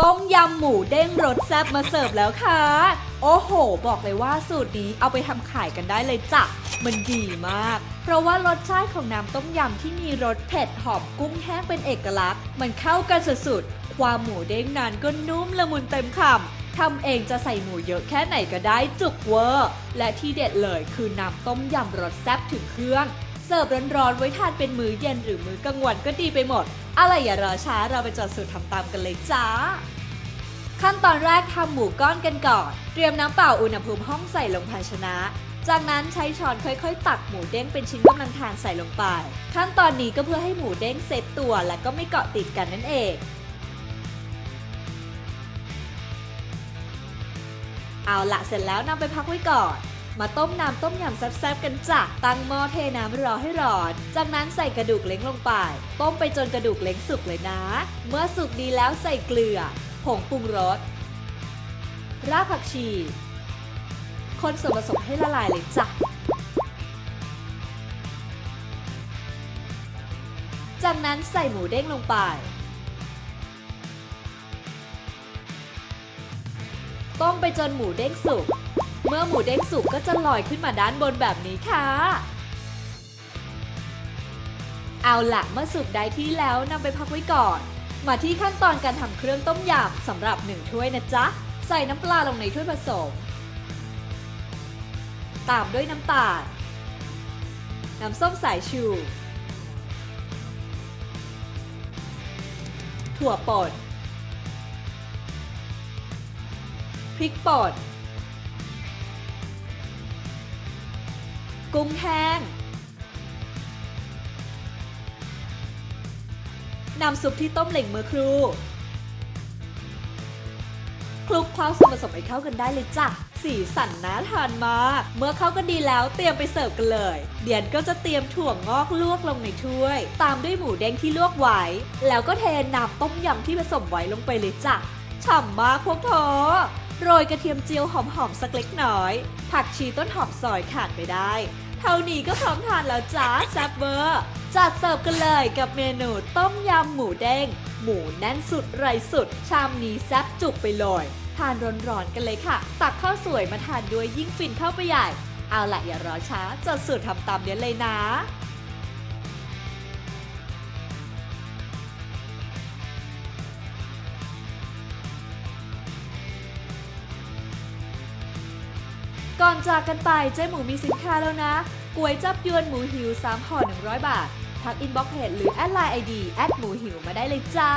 ต้มยำหมูเด้งรสแซ่บมาเสิร์ฟแล้วค่ะ โอ้โห บอกเลยว่าสูตรนี้เอาไปทำขายกันได้เลยจ้ะ มันดีมาก เพราะว่ารสชาติของน้ำต้มยำที่มีรสเผ็ดหอมกุ้งแห้งเป็นเอกลักษณ์ มันเข้ากันสุดๆ ความหมูเด้งนั้นก็นุ่มละมุนเต็มคำทำเองจะใส่หมูเยอะแค่ไหนก็ได้จุกเวอร์ และที่เด็ดเลยคือน้ำต้มยำรสแซ่บถึงเครื่อง เสิร์ฟร้อนๆไว้ทานเป็นมื้อเย็นหรือมื้อกลางวันก็ดีไปหมด อะไรอย่ารอช้าเราไปจดสูตรทำตามกันเลยจ้า ขั้นตอนแรกทำหมูก้อนกันก่อน เตรียมน้ำเปล่าอุณหภูมิห้องใส่ลงภาชนะ จากนั้นใช้ช้อนค่อยๆ ตักหมูเด้งเป็นชิ้นกำลังทานใส่ลงไป ขั้นตอนนี้ก็เพื่อให้หมูเด้งเซตตัวและก็ไม่เกาะติดกันนั่นเองเอาละเสร็จแล้วนำไปพักไว้ก่อน มาต้มน้ำต้มยำแซ่บๆกันจ้ะ ตั้งหม้อเทน้ำรอให้ร้อน จากนั้นใส่กระดูกเล้งลงไป ต้มไปจนกระดูกเล้งสุกเลยนะ เมื่อสุกดีแล้วใส่เกลือ ผงปรุงรส รากผักชี คนส่วนผสมให้ละลายเลยจ้ะ จากนั้นใส่หมูเด้งลงไปต้มไปจนหมูเด้งสุก เมื่อหมูเด้งสุกก็จะลอยขึ้นมาด้านบนแบบนี้ค่ะ เอาละเมื่อสุกได้ที่แล้วนำไปพักไว้ก่อน มาที่ขั้นตอนการทำเครื่องต้มยำสำหรับ1ถ้วยนะจ๊ะ ใส่น้ำปลาลงในถ้วยผสม ตามด้วยน้ำตาล น้ำส้มสายชู ถั่วป่นพริกป่น กุ้งแห้งน้ำซุปที่ต้มเหล่งเมื่อครู่คลุกเคล้าส่วนผสมให้เข้ากันได้เลยจ้ะ สีสันน่าทานมาก เมื่อเข้ากันดีแล้วเตรียมไปเสิร์ฟกันเลย เดียนก็จะเตรียมถั่วงอกลวกลงในถ้วย ตามด้วยหมูแดงที่ลวกไว้ แล้วก็เทน้ำต้มยำที่ผสมไว้ลงไปเลยจ้ะ ฉ่ำมากพวกเธอ โรยกระเทียมเจียวหอมๆสักเล็กน้อย ผักชีต้นหอมซอยขาดไปได้ เท่านี้ก็พร้อมทานแล้วจ้าแซ่บเบอร์จัดเสิร์ฟกันเลยกับเมนูต้มยำหมูเด้ง หมูแน่นสุดไรสุด ชามนี้แซ่บจุกไปเลยทานร้อนๆกันเลยค่ะ ตักข้าวสวยมาทานด้วยยิ่งฟินเข้าไปใหญ่ เอาละอย่ารอช้าจดสูตรทำตามเนี้ยเลยนะ ก่อนจากกันไปเจ๊หมูมีสินค้าแล้วนะก๋วยจับยวนหมูหิว3ห่อ100 บาท ทักอินบ็อกเพจหรือแอดไลน์ไอดีแอดหมูหิวมาได้เลยจ้า